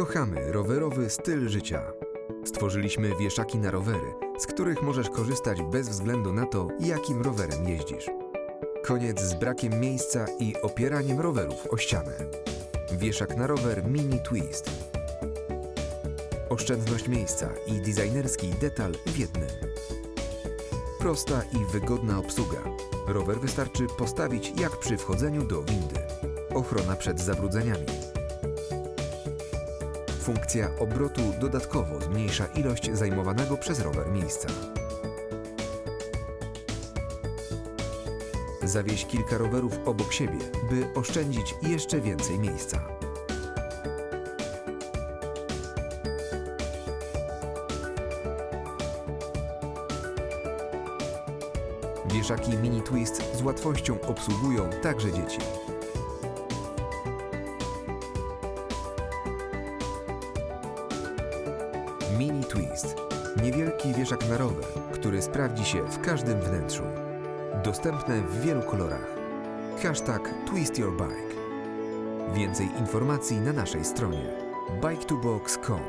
Kochamy rowerowy styl życia. Stworzyliśmy wieszaki na rowery, z których możesz korzystać bez względu na to, jakim rowerem jeździsz. Koniec z brakiem miejsca i opieraniem rowerów o ścianę. Wieszak na rower Mini Twist. Oszczędność miejsca i designerski detal w jednym. Prosta i wygodna obsługa. Rower wystarczy postawić jak przy wchodzeniu do windy. Ochrona przed zabrudzeniami. Funkcja obrotu dodatkowo zmniejsza ilość zajmowanego przez rower miejsca. Zawieź kilka rowerów obok siebie, by oszczędzić jeszcze więcej miejsca. Wieszaki Mini Twist z łatwością obsługują także dzieci. Mini Twist. Niewielki wieszak na rower, który sprawdzi się w każdym wnętrzu. Dostępne w wielu kolorach. Hashtag Twist Your Bike. Więcej informacji na naszej stronie bike2box.com